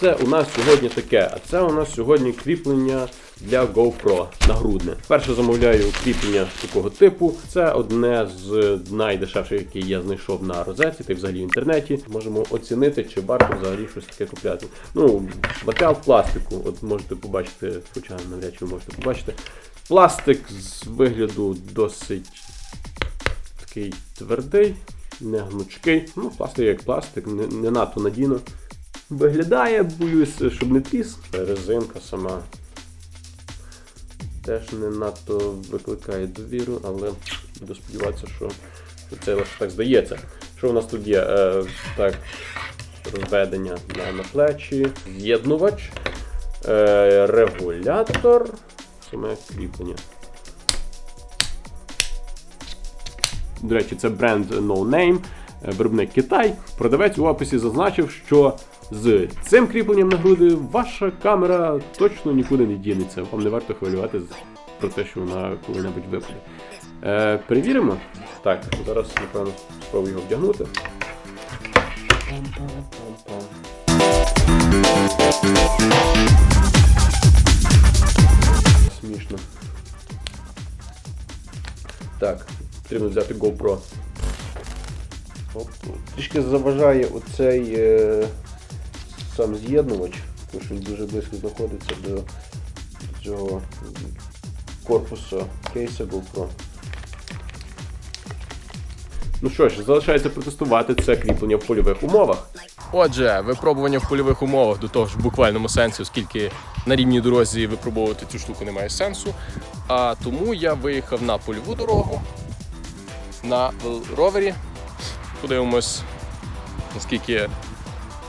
це у нас сьогодні таке? А це у нас сьогодні кріплення для GoPro нагрудне. Перше замовляю кріплення такого типу. Це одне з найдешевших, які я знайшов на розетці та й взагалі в інтернеті. Можемо оцінити, чи варто взагалі щось таке купляти. Ну, матеріал пластику, от можете побачити, хоча навряд чи ви можете побачити. Пластик з вигляду досить такий твердий, не гнучкий. Ну, пластик як пластик, не, не надто надійно. Виглядає, боюсь, щоб не тріс. Резинка сама теж не надто викликає довіру, але буду сподіватися, що, це лише так здається. Що у нас тут є? Е, так, розведення на, на плечі, з'єднувач, е, регулятор, саме кріплення. До речі, це бренд No Name, е, виробник Китай. Продавець у описі зазначив, що з цим кріпленням на груди ваша камера точно нікуди не дінеться. Вам не варто хвилювати про те, що вона коли-небудь випаде. Е, перевіримо. Так, зараз, напевно, спробую його вдягнути. Смішно. Так, потрібно взяти GoPro. Трішки заважає оцей е, сам з'єднувач, тому що він дуже близько знаходиться до, цього корпусу кейса GoPro. Ну що ж, залишається протестувати це кріплення в польових умовах. Отже, випробування в польових умовах до того ж в буквальному сенсі, оскільки на рівній дорозі випробовувати цю штуку немає сенсу. А тому я виїхав на польову дорогу на ровері. Подивимось, наскільки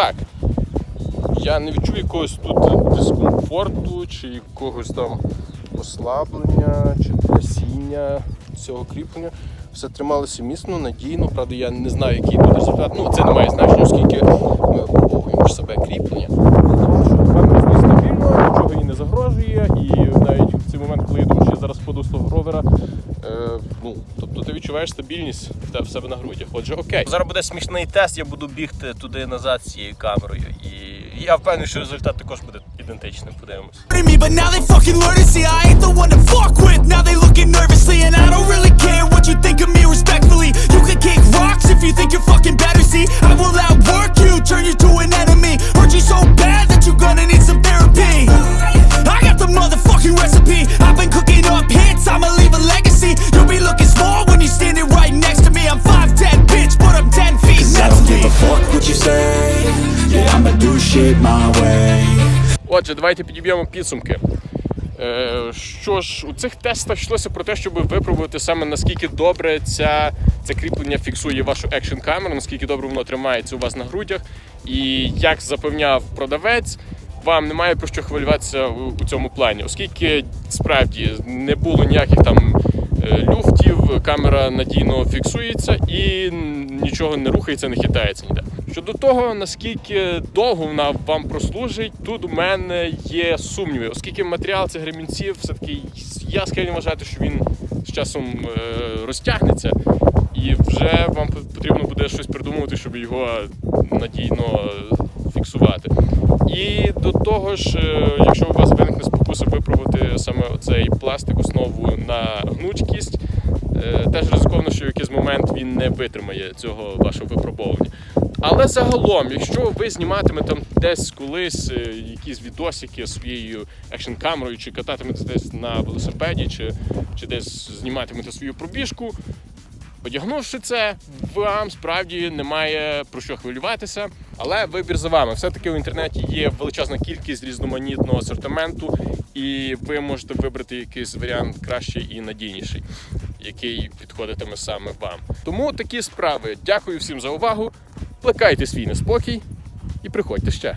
так. Я не відчув якогось тут дискомфорту чи якогось там ослаблення чи трясіння цього кріплення. Все трималося міцно, надійно. Правда, я не знаю, який буде результат. Ну, це не має значення, оскільки ну, тобто ти відчуваєш стабільність в тебе в себе на грудях. Отже, окей. Зараз буде смішний тест, я буду бігти туди назад з цією камерою. І я впевнений, що результат також буде ідентичним. Подивимось. Shit my way Отже, давайте підіб'ємо підсумки. Е, Що ж, у цих тестах йшлося про те, щоб випробувати саме наскільки добре ця, це кріплення фіксує вашу екшн камеру, наскільки добре воно тримається у вас на грудях. І як запевняв продавець, вам немає про що хвилюватися у, у цьому плані, оскільки справді не було ніяких там е, люфтів, камера надійно фіксується і нічого не рухається, не хитається ніде. Щодо того, наскільки довго вона вам прослужить, тут у мене є сумніви, оскільки матеріал цих ремінців все-таки я схильний вважати, що він з часом е, розтягнеться, і вже вам потрібно буде щось придумувати, щоб його надійно фіксувати. І до того ж, е, якщо у вас виникне спокуса випробувати саме цей пластик основу на гнучкість, е, теж ризиковано, що в якийсь момент він не витримає цього вашого випробовування. Але загалом, якщо ви зніматимете там десь колись е, якісь відосики своєю екшн камерою, чи кататиметесь десь на велосипеді, чи, чи десь зніматимете свою пробіжку, Одягнувши це, вам справді немає про що хвилюватися. Але вибір за вами. Все-таки в інтернеті є величезна кількість різноманітного асортименту, і ви можете вибрати якийсь варіант кращий і надійніший, який підходитиме саме вам. Тому такі справи. Дякую всім за увагу. Плекайте свій неспокій і приходьте ще.